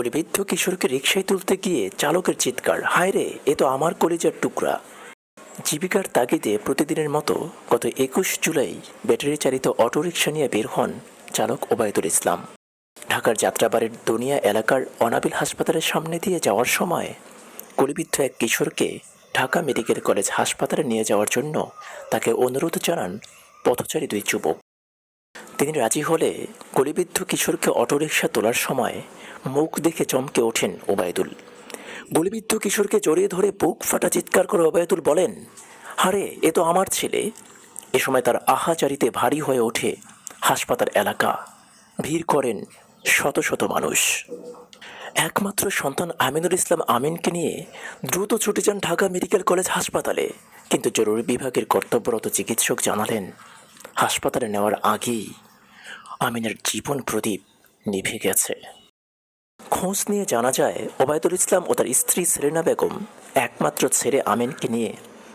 গুলিবিদ্ধ কিশোরকে রিকশায় তুলতে গিয়ে চালকের চিৎকার, হায় রে, এ তো আমার কলিজার টুকরা। জীবিকার তাগিদে প্রতিদিনের মতো গত একুশ জুলাই ব্যাটারি চালিত অটোরিকশা নিয়ে বের হন চালক ওবায়দুল ইসলাম। ঢাকার যাত্রাবাড়ির দুনিয়া এলাকার অনাবিল হাসপাতালের সামনে দিয়ে যাওয়ার সময় গুলিবিদ্ধ এক কিশোরকে ঢাকা মেডিকেল কলেজ হাসপাতালে নিয়ে যাওয়ার জন্য তাকে অনুরোধ জানান পথচারী দুই যুবক। তিনি রাজি হলে গুলিবিদ্ধ কিশোরকে অটোরিকশা তোলার সময় মুখ দেখে চমকে ওঠেন ওবায়দুল। গুলিবিদ্ধ কিশোরকে জড়িয়ে ধরে বুক ফাটা চিৎকার করে ওবায়দুল বলেন, হারে, এ তো আমার ছেলে। এ সময় তার আহাচারিতে ভারী হয়ে ওঠে হাসপাতাল এলাকা। ভিড় করেন শত শত মানুষ। একমাত্র সন্তান আমিনুল ইসলাম আমিনকে নিয়ে দ্রুত ছুটে যান ঢাকা মেডিকেল কলেজ হাসপাতালে। কিন্তু জরুরি বিভাগের কর্তব্যরত চিকিৎসক জানালেন, হাসপাতালে নেওয়ার আগেই আমিনের জীবন প্রদীপ নিভে গেছে। খোঁজ নিয়ে জানা যায়, ওবায়দুল ইসলাম ও তার স্ত্রী সেরেনা বেগম একমাত্র ছেড়ে আমিনকে নিয়ে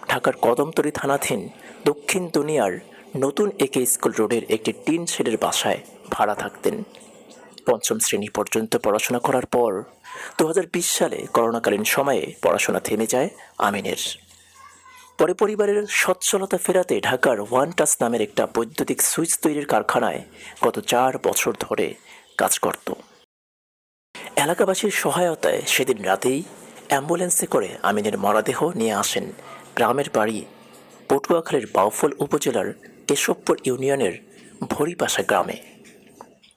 ঢাকার কদমতলী থানাধীন দক্ষিণ দুনিয়ার নতুন একে স্কুল রোডের একটি টিন শেডের বাসায় ভাড়া থাকতেন। পঞ্চম শ্রেণি পর্যন্ত পড়াশোনা করার পর দু হাজার বিশ সালে করোনাকালীন সময়ে পড়াশোনা থেমে যায় আমিনের। পরে পরিবারের সচ্ছলতা ফেরাতে ঢাকার ওয়ান টাচ নামের একটা বৈদ্যুতিক সুইচ তৈরির কারখানায় গত চার বছর ধরে কাজ করত। এলাকাবাসীর সহায়তায় সেদিন রাতেই অ্যাম্বুলেন্সে করে আমিনের মরদেহ নিয়ে আসেন গ্রামের বাড়ি পটুয়াখালীর বাউফল উপজেলার কেশবপুর ইউনিয়নের ভরিপাশা গ্রামে।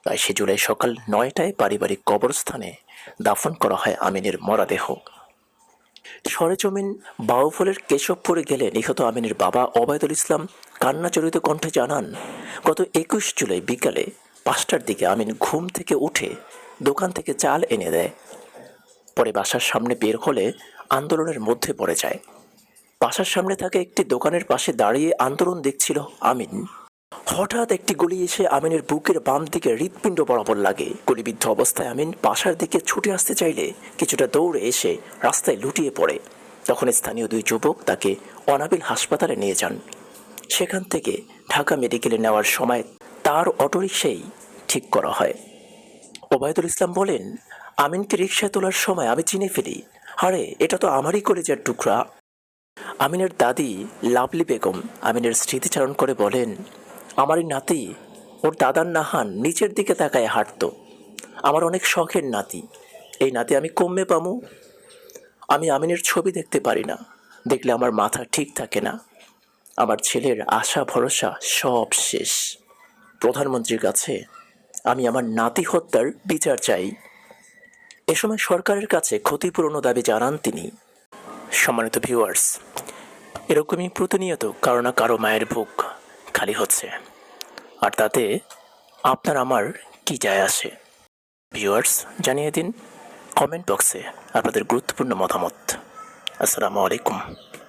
বাইশে জুলাই সকাল নয়টায় পারিবারিক কবরস্থানে দাফন করা হয় আমিনের মরদেহ। সরেজমিন বাউফলের কেশবপুরে গেলে নিহত আমিনের বাবা ওবায়দুল ইসলাম কান্নাচরিত কণ্ঠে জানান, গত একুশ জুলাই বিকালে পাঁচটার দিকে আমিন ঘুম থেকে উঠে দোকান থেকে চাল এনে দেয়। পরে বাসার সামনে বের হলে আন্দোলনের মধ্যে পড়ে যায়। বাসার সামনে থাকা একটি দোকানের পাশে দাঁড়িয়ে আন্দোলন দেখছিল আমিন। হঠাৎ একটি গুলি এসে আমিনের বুকের বাম দিকে হৃৎপিণ্ড বরাবর লাগে। গুলিবিদ্ধ অবস্থায় আমিন বাসার দিকে ছুটে আসতে চাইলে কিছুটা দৌড়ে এসে রাস্তায় লুটিয়ে পড়ে। তখন স্থানীয় দুই যুবক তাকে অনাবিল হাসপাতালে নিয়ে যান। সেখান থেকে ঢাকা মেডিকেলে নেওয়ার সময় তার অটোরিকশাই ঠিক করা হয়। ওবায়দুল ইসলাম বলেন, আমিনকে রিক্সায় তোলার সময় আমি চিনে ফেলি। আরে, এটা তো আমারই কলেজের টুকরা। আমিনের দাদি লাভলি বেগম আমিনের স্মৃতিচারণ করে বলেন, আমারই নাতি, ওর দাদার নাহান নিচের দিকে তাকায় হাঁটতো। আমার অনেক শখের নাতি। এই নাতি আমি কমে পামু। আমি আমিনের ছবি দেখতে পারি না। দেখলে আমার মাথা ঠিক থাকে না। আমার ছেলের আশা ভরসা সব শেষ। প্রধানমন্ত্রীর কাছে আমি আমার নাতি হত্যার বিচার চাই। এ সময় সরকারের কাছে ক্ষতিপূরণ দাবি জানান তিনি। সম্মানিত ভিউয়ার্স এরকমই প্রতিনিয়ত কারও না কারও মায়ের বুক খালি হচ্ছে। আর তাতে আপনার আমার কি যায় আসে? ভিউয়ার্স জানিয়ে দিন কমেন্ট বক্সে আপনাদের গুরুত্বপূর্ণ মতামত। আসসালামু আলাইকুম।